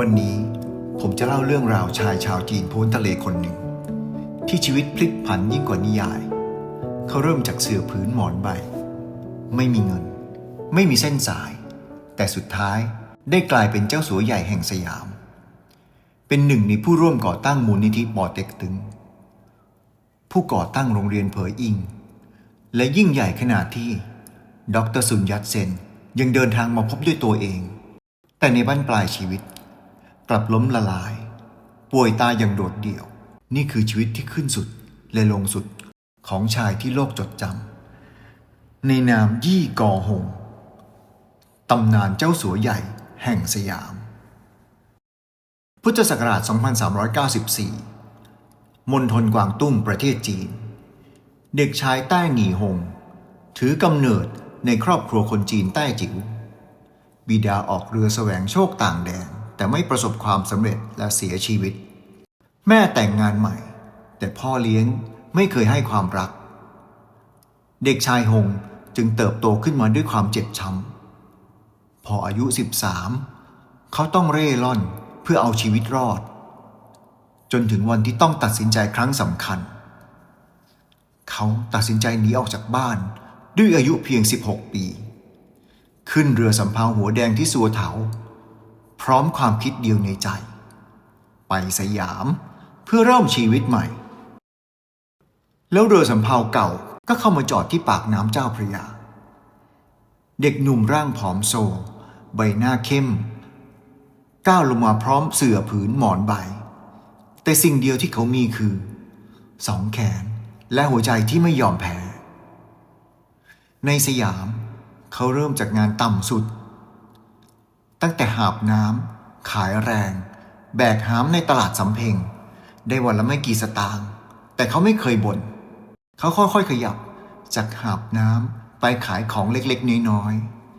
วันนี้ผมจะเล่าเรื่องราวชายชาวจีนพ้นทะเลคนหนึ่ง ที่ชีวิตพลิกผันยิ่งกว่านิยาย เขาเริ่มจากเสื่อผืนหมอนใบ ไม่มีเงิน ไม่มีเส้นสาย แต่สุดท้ายได้กลายเป็นเจ้าสัวใหญ่แห่งสยาม เป็นหนึ่งในผู้ร่วมก่อตั้งมูลนิธิปอเต็กตึง ผู้ก่อตั้งโรงเรียนเผยอิง และยิ่งใหญ่ขนาดที่ดรสุนยัตเซนยังเดินทางมาพบด้วยตัวเอง แต่ในบั้นปลายชีวิต กลับล้มละลาย ป่วยตายอย่างโดดเดี่ยว นี่คือชีวิตที่ขึ้นสุดและลงสุดของชายที่โลกจดจำในนามยี่กอหงตำนานเจ้าสัวใหญ่แห่งสยาม พุทธศักราช 2394 มณฑลกวางตุ้งประเทศจีน เด็กชายใต้หนีหง ถือกำเนิดในครอบครัวคนจีนใต้จิ๋วบิดาออกเรือแสวงโชคต่างแดน แต่ไม่ประสบความสำเร็จและเสียชีวิต แม่แต่งงานใหม่ แต่พ่อเลี้ยงไม่เคยให้ความรัก เด็กชายหงจึงเติบโตขึ้นมาด้วยความเจ็บช้ำพออายุ 13 เขาต้องเร่ร่อนเพื่อเอาชีวิตรอด จนถึงวันที่ต้องตัดสินใจครั้งสำคัญ เขาตัดสินใจหนีออกจากบ้านด้วยอายุเพียง 16 ปี ขึ้นเรือสำเภาหัวแดงที่สัวเถา พร้อมความคิดเดียวในใจ ไปสยามเพื่อเริ่มชีวิตใหม่ แล้วเรือสำเภาเก่าก็เข้ามาจอดที่ปากน้ำเจ้าพระยา เด็กหนุ่มร่างผอมโซ ใบหน้าเข้ม ก้าวลงมาพร้อมเสื่อผืนหมอนใบ แต่สิ่งเดียวที่เขามีคือ สองแขนและหัวใจที่ไม่ยอมแพ้ ในสยามเขาเริ่มจากงานต่ำสุด ตั้งแต่หาบน้ำขายแรง แบกหามในตลาดสำเพ็ง ได้วันละไม่กี่สตางค์แต่เขาไม่เคยบน่นเขาค่อยๆขยับจากหาบน้ำไปขายของเล็กๆน้อย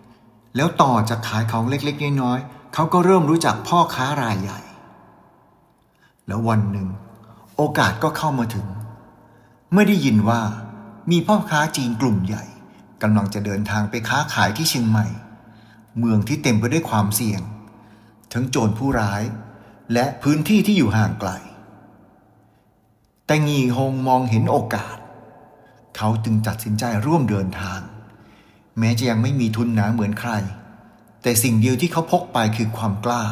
ๆแล้วต่อจากขายของเล็กๆน้อยๆเขาก็เริ่มรู้จักพ่อค้ารายใหญ่ แล้ววันหนึ่ง โอกาสก็เข้ามาถึง เมื่อได้ยินว่ามีพ่อค้าจีนกลุ่มใหญ่กำลังจะเดินทางไปค้าขายที่เชียงใหม่ เมืองที่เต็มไปด้วยความเสี่ยง ทั้งโจรผู้ร้าย และพื้นที่ที่อยู่ห่างไกล แต่งีฮงมองเห็นโอกาส เขาจึงตัดสินใจร่วมเดินทาง แม้จะยังไม่มีทุนหนาเหมือนใคร แต่สิ่งเดียวที่เขาพกไปคือความกล้า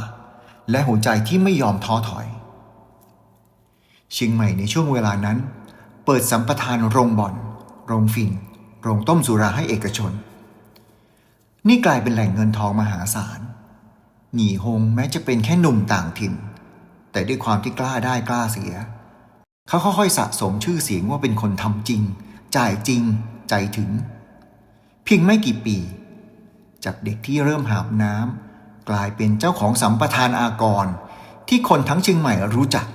และหัวใจที่ไม่ยอมท้อถอย เชียงใหม่ในช่วงเวลานั้น เปิดสัมปทานโรงบ่อน โรงฝิ่นโรงต้มสุราให้เอกชน นี่กลายเป็นแหล่งเงินทองมหาศาล หนีฮงแม้จะเป็นแค่หนุ่มต่างถิ่น แต่ด้วยความที่กล้าได้กล้าเสีย เขาค่อยๆสะสมชื่อเสียงว่าเป็นคนทำจริง จ่ายจริง ใจถึง เพียงไม่กี่ปี จากเด็กที่เริ่มหาบน้ำกลายเป็นเจ้าของสัมปทานอากร ที่คนทั้งเชียงใหม่รู้จัก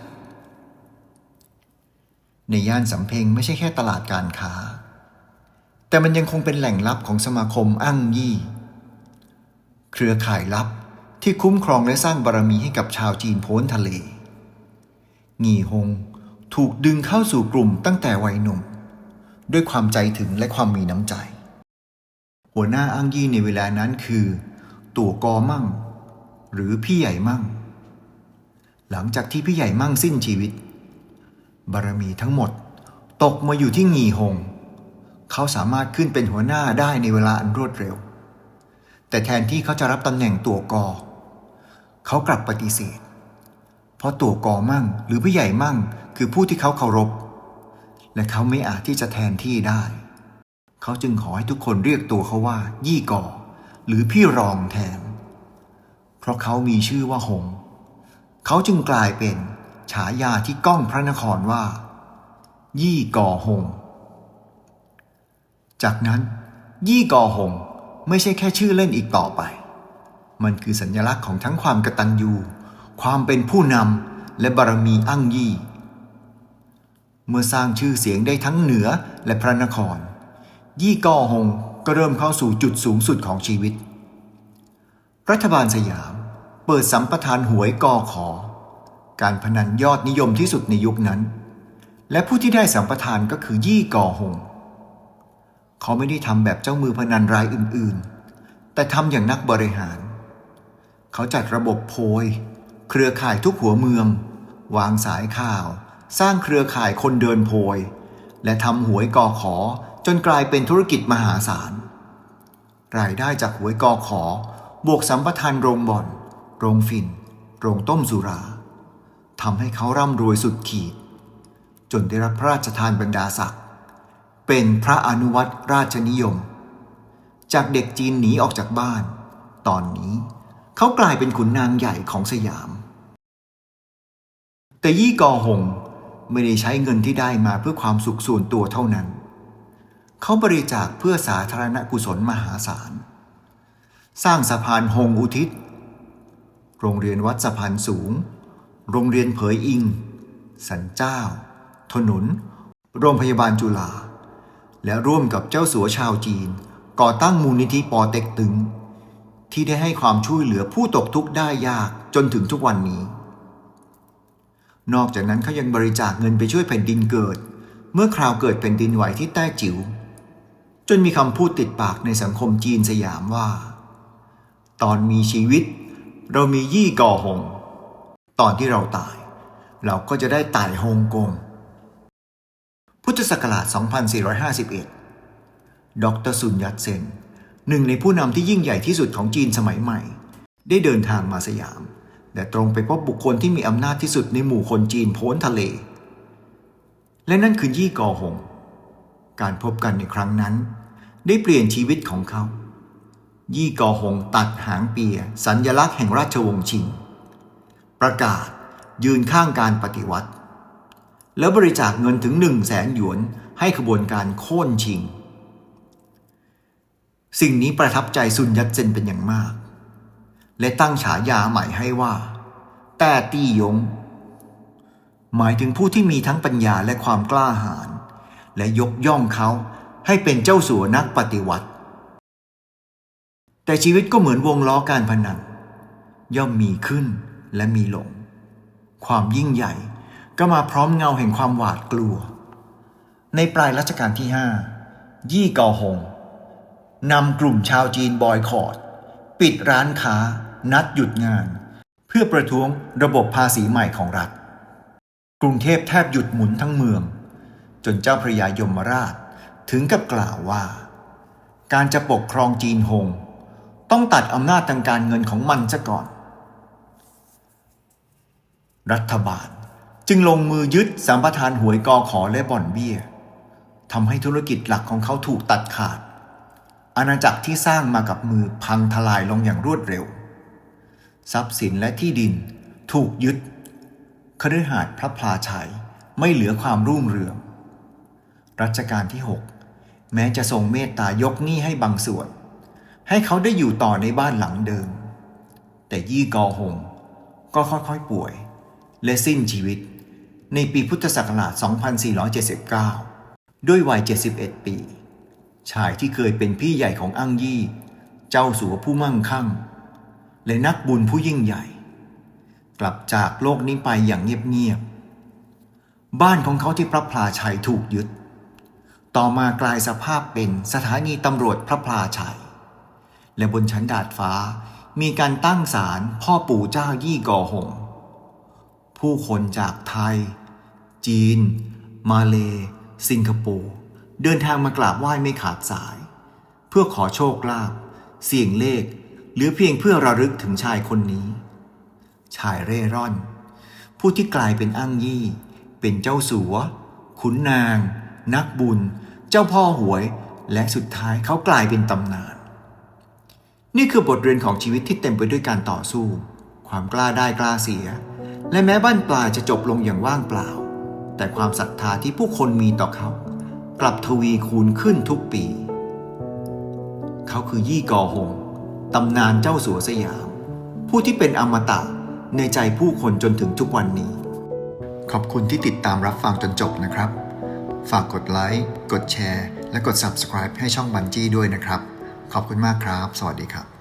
ในย่านสำเพ็งไม่ใช่แค่ตลาดการค้าแต่มันยังคงเป็นแหล่งลับของสมาคมอั้งยี่ เครือข่ายลับที่คุ้มครองและสร้างบารมีให้กับชาวจีนโพ้นทะเลงีฮงถูกดึงเข้าสู่กลุ่มตั้งแต่วัยหนุ่ม ด้วยความใจถึงและความมีน้ำใจ หัวหน้าอั้งยี่ในเวลานั้นคือ ตัวกอมั่ง หรือพี่ใหญ่มั่ง หลังจากที่พี่ใหญ่มั่งสิ้นชีวิต บารมีทั้งหมดตกมาอยู่ที่งีฮงเขาสามารถขึ้นเป็นหัวหน้าได้ในเวลาอันรวดเร็ว แต่แทนที่เขาจะรับตำแหน่งตัวกอ เขากลับปฏิเสธ เพราะตัวกอมั่งหรือพี่ใหญ่มั่งคือผู้ที่เขาเคารพ และเขาไม่อาจที่จะแทนที่ได้ เขาจึงขอให้ทุกคนเรียกตัวเขาว่า ยี่กอ หรือพี่รองแทน เพราะเขามีชื่อว่าหง เขาจึงกลายเป็นฉายาที่ก้องพระนครว่า ยี่กอหง จากนั้น ยี่กอหง ไม่ใช่แค่ชื่อเล่นอีกต่อไป มันคือสัญลักษณ์ของทั้งความกตัญญู ความเป็นผู้นำและบารมีอั้งยี่ เมื่อสร้างชื่อเสียงได้ทั้งเหนือและพระนคร ยี่ก่อหงก็เริ่มเข้าสู่จุดสูงสุดของชีวิต รัฐบาลสยามเปิดสัมปทานหวยกอขอ การพนันยอดนิยมที่สุดในยุคนั้น และผู้ที่ได้สัมปทานก็คือยี่ก่อหง เขาไม่ได้ทำแบบเจ้ามือพนันรายอื่นๆ แต่ทำอย่างนักบริหาร เขาจัดระบบโพย เครือข่ายทุกหัวเมือง วางสายข่าว สร้างเครือข่ายคนเดินโพย และทำหวยกอขอจนกลายเป็นธุรกิจมหาศาล รายได้จากหวยกอขอบวกสัมปทานโรงบ่อน โรงฝิ่นโรงต้มสุราทำให้เขาร่ำรวยสุดขีด จนได้รับพระราชทานบรรดาศักดิ์ เป็นพระอนุวัตรราชนิยม จากเด็กจีนหนีออกจากบ้าน ตอนนี้เขากลายเป็นขุนนางใหญ่ของสยาม แต่ยี่กอหงไม่ได้ใช้เงินที่ได้มาเพื่อความสุขส่วนตัวเท่านั้น เขาบริจาคเพื่อสาธารณกุศลมหาศาล สร้างสะพานหงอุทิศ โรงเรียนวัดสะพานสูง โรงเรียนเผยอิง สันเจ้า ถนน โรงพยาบาลจุฬา และร่วมกับเจ้าสัวชาวจีน ก่อตั้งมูลนิธิปอเต็กตึง ที่ได้ให้ความช่วยเหลือผู้ตกทุกข์ได้ยากจนถึงทุกวันนี้ นอกจากนั้นเขายังบริจาคเงินไปช่วยแผ่นดินเกิด เมื่อคราวเกิดแผ่นดินไหวที่ใต้จิ๋วจนมีคำพูดติดปากในสังคมจีนสยามว่า ตอนมีชีวิต เรามียี่ก่อหง ตอนที่เราตาย เราก็จะได้ตายฮงกง พุทธศักราช 2451 ดรซุนยัตเซน หนึ่งในผู้นำที่ยิ่งใหญ่ที่สุดของจีนสมัยใหม่ ได้เดินทางมาสยามและตรงไปพบบุคคลที่มีอำนาจที่สุดในหมู่คนจีนโพ้นทะเล และนั่นคือยี่กอหง การพบกันในครั้งนั้น ได้เปลี่ยนชีวิตของเขา ยี่กอหงตัดหางเปีย สัญญลักษณ์แห่งราชวงศ์ชิง ประกาศยืนข้างการปฏิวัติ แล้วบริจาคเงินถึงหนึ่งแสนหยวนให้ขบวนการโค่นชิง สิ่งนี้ประทับใจซุนยัตเซนเป็นอย่างมาก และตั้งฉายาใหม่ให้ว่า แต่ตี้ยง หมายถึงผู้ที่มีทั้งปัญญาและความกล้าหาญและยกย่องเขาให้เป็นเจ้าสัวนักปฏิวัติ แต่ชีวิตก็เหมือนวงล้อการพนันย่อมมีขึ้นและมีลง ความยิ่งใหญ่ ก็มาพร้อมเงาแห่งความหวาดกลัว ในปลายรัชกาลที่ห้ายี่กอหงนำกลุ่มชาวจีนบอยคอรดปิดร้านค้า นัดหยุดงาน เพื่อประท้วงระบบภาษีใหม่ของรัฐ กรุงเทพแทบหยุดหมุนทั้งเมือง จนเจ้าพระยายมราชถึงกับกล่าวว่า การจะปกครองจีนหง ต้องตัดอำนาจทางการเงินของมันซะก่อน รัฐบาล จึงลงมือยึดสัมปทานหวยกอขอและบ่อนเบี้ยทำให้ธุรกิจหลักของเขาถูกตัดขาด อาณาจักรที่สร้างมากับมือพังทลายลงอย่างรวดเร็ว ทรัพย์สินและที่ดินถูกยึดคฤหาสน์พระพลาชัยไม่เหลือความรุ่งเรือง รัชกาลที่ 6 แม้จะทรงเมตตายกหนี้ให้บางส่วน ให้เขาได้อยู่ต่อในบ้านหลังเดิม แต่ยี่กอหงก็ค่อยๆป่วย และสิ้นชีวิต ในปีพุทธศักราช 2479 ด้วยวัย 71 ปี ชายที่เคยเป็นพี่ใหญ่ของอังยี่ เจ้าสัวผู้มั่งคั่ง และนักบุญผู้ยิ่งใหญ่ กลับจากโลกนี้ไปอย่างเงียบๆ บ้านของเขาที่พระพลาชัยถูกยึด ต่อมากลายสภาพเป็นสถานีตำรวจพระพลาชัย และบนชั้นดาดฟ้ามีการตั้งศาลพ่อปู่เจ้ายี่กอหง ผู้คนจากไทย จีน มาเล สิงคโปร์ เดินทางมากราบไหว้ไม่ขาดสาย เพื่อขอโชคลาภเสี่ยงเลข หรือเพียงเพื่อระลึกถึงชายคนนี้ ชายเร่ร่อน ผู้ที่กลายเป็นอ้างยี่ เป็นเจ้าสัว ขุนนาง นักบุญ เจ้าพ่อหวย และสุดท้ายเขากลายเป็นตำนาน นี่คือบทเรียนของชีวิตที่เต็มไปด้วยการต่อสู้ ความกล้าได้กล้าเสีย และแม้บ้านปลายจะจบลงอย่างว่างเปล่า แต่ความศรัทธาที่ผู้คนมีต่อเขา กลับทวีคูณขึ้นทุกปี เขาคือยี่กอหงตำนานเจ้าสัวสยาม ผู้ที่เป็นอมตะในใจผู้คนจนถึงทุกวันนี้ ขอบคุณที่ติดตามรับฟังจนจบนะครับ ฝากกดไลค์กดแชร์ และกด Subscribe ให้ช่องบันจี้ด้วยนะครับ ขอบคุณมากครับ สวัสดีครับ